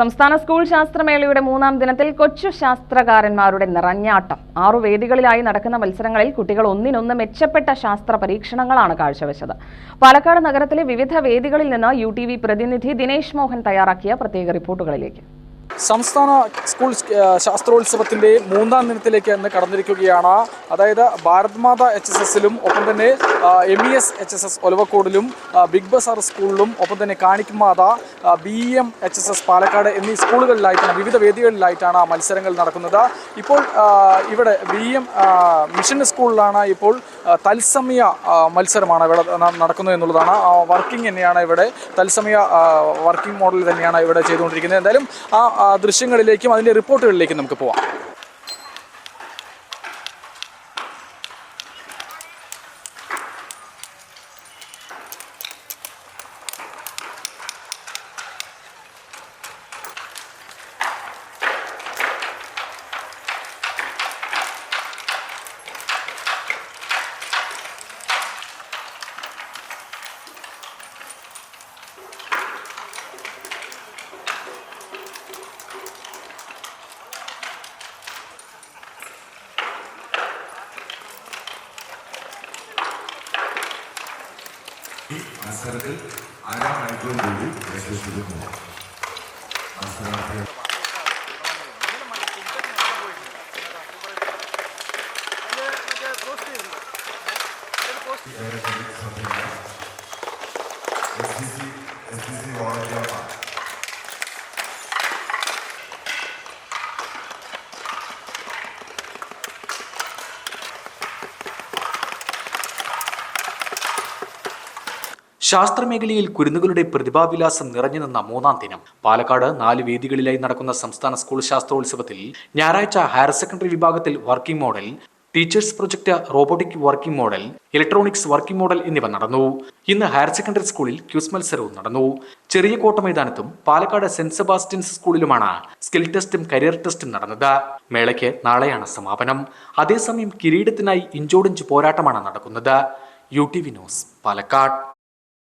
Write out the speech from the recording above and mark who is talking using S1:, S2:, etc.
S1: സംസ്ഥാന സ്കൂൾ ശാസ്ത്രമേളയുടെ മൂന്നാം ദിനത്തിൽ കൊച്ചു ശാസ്ത്രകാരന്മാരുടെ നിറഞ്ഞാട്ടം. ആറു വേദികളിലായി നടക്കുന്ന മത്സരങ്ങളിൽ കുട്ടികൾ ഒന്നിനൊന്ന് മെച്ചപ്പെട്ട ശാസ്ത്ര പരീക്ഷണങ്ങളാണ് കാഴ്ചവെച്ചത്. പാലക്കാട് നഗരത്തിലെ വിവിധ വേദികളിൽ നിന്ന് യു പ്രതിനിധി ദിനേശ് മോഹൻ തയ്യാറാക്കിയ പ്രത്യേക റിപ്പോർട്ടുകളിലേക്ക്.
S2: സംസ്ഥാന സ്കൂൾ ശാസ്ത്രോത്സവത്തിന്റെ മൂന്നാം ദിനത്തിലേക്ക് ഇന്ന് കടന്നിരിക്കുകയാണ്. അതായത് ഭാരത് മാത എച്ച് എസ് എസിലും ഒപ്പം തന്നെ M E S H S S ഒലവക്കോടിലും big Bazar സ്കൂളിലും ഒപ്പം തന്നെ കാണിക്കുമാത B M H S S Palakkad എന്നീ സ്കൂളുകളിലായിട്ടാണ് വിവിധ വേദികളിലായിട്ടാണ് മത്സരങ്ങൾ നടക്കുന്നത്. ഇപ്പോൾ ഇവിടെ ബി എം മിഷൻ സ്കൂളിലാണ് ഇപ്പോൾ തത്സമയ മത്സരമാണ് ഇവിടെ നടക്കുന്നത് എന്നുള്ളതാണ്. വർക്കിംഗ് തന്നെയാണ് ഇവിടെ തത്സമയ വർക്കിംഗ് മോഡൽ തന്നെയാണ് ഇവിടെ ചെയ്തുകൊണ്ടിരിക്കുന്നത്. എന്തായാലും ആ, ദൃശ്യങ്ങളിലേക്കും അതിന്റെ റിപ്പോർട്ടുകളിലേക്കും നമുക്ക് പോവാം.
S3: മത്സരത്തിൽ അര മണിക്കൂർ കൂടി വിശേഷിപ്പിക്കുന്നു മത്സരാർത്ഥികൾ. S D C S D C വോളണ്ടിയർമാർ
S2: ശാസ്ത്രമേഖലയിൽ കുരുന്നുകളുടെ പ്രതിഭാവിലാസം നിറഞ്ഞു നിന്ന മൂന്നാം ദിനം. പാലക്കാട് നാല് വേദികളിലായി നടക്കുന്ന സംസ്ഥാന സ്കൂൾ ശാസ്ത്രോത്സവത്തിൽ ഞായറാഴ്ച ഹയർ സെക്കൻഡറി വിഭാഗത്തിൽ working model teachers project robotic working model electronics working model എന്നിവ നടന്നു. ഇന്ന് ഹയർ സെക്കൻഡറി സ്കൂളിൽ ക്യൂസ് മത്സരവും നടന്നു. ചെറിയ കോട്ട മൈതാനത്തും പാലക്കാട് സെന്റ് സെബാസ്റ്റ്യൻസ് സ്കൂളിലുമാണ് സ്കിൽ ടെസ്റ്റും കരിയർ ടെസ്റ്റും നടന്നത്. മേളയ്ക്ക് നാളെയാണ് സമാപനം. അതേസമയം കിരീടത്തിനായി ഇഞ്ചോടിഞ്ച് പോരാട്ടമാണ് നടക്കുന്നത്. U T V news Palakkad.